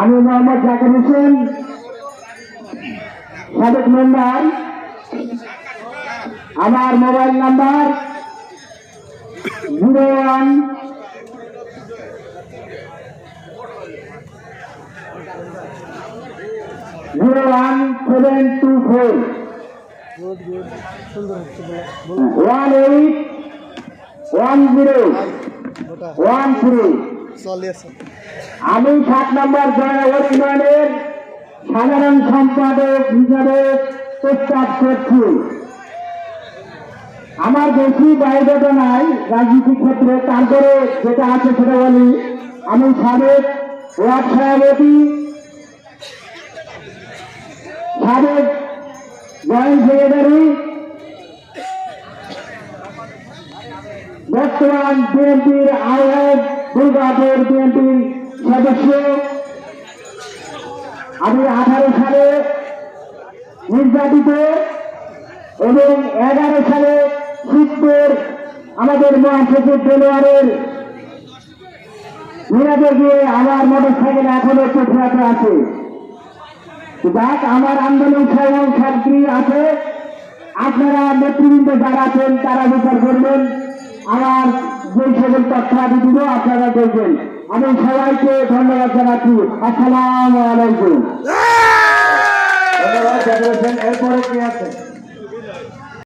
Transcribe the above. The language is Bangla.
আমি মোহাম্মদ জাকির হোসেন, সাবেক মেম্বার আমার mobile number zero one zero one seven two four one eight one zero one three আমি সাত নম্বর জয়নগর ইউনিয়নের সাধারণ সম্পাদক হিসাবে প্রস্তাব করছি। আমার বেশি বায়োডাটা নাই রাজনীতির ক্ষেত্রে তারপরে যেটা আছে সেটা বলি। আমি সাবেক ওয়ার্ড সভাপতি সাবেক জয়েন্ট সেক্রেটারি বর্তমান বিএনপির আহ্বায়ক দুর্গাপুর বিএনপির সদস্য আমি আঠারো সালে নির্যাতিত এবং এগারো সালে শীতপুর আমাদের মহাসচিব দেলোয়ারের মিরাজে গিয়ে আমার মোটর সাইকেল এখনও চোখে আছে। যাক, আমার আন্দোলন সহযোগ ছাত্রী আছে। আপনারা নেতৃবৃন্দ যারা আছেন, তারা বিচার করবেন। আমার যে সকল তথ্য আমি দিব আপনারা দেখবেন আমি সবাইকে ধন্যবাদ জানাচ্ছি। আসসালাম আলাইকুম। ধন্যবাদ এরপরে কি আছে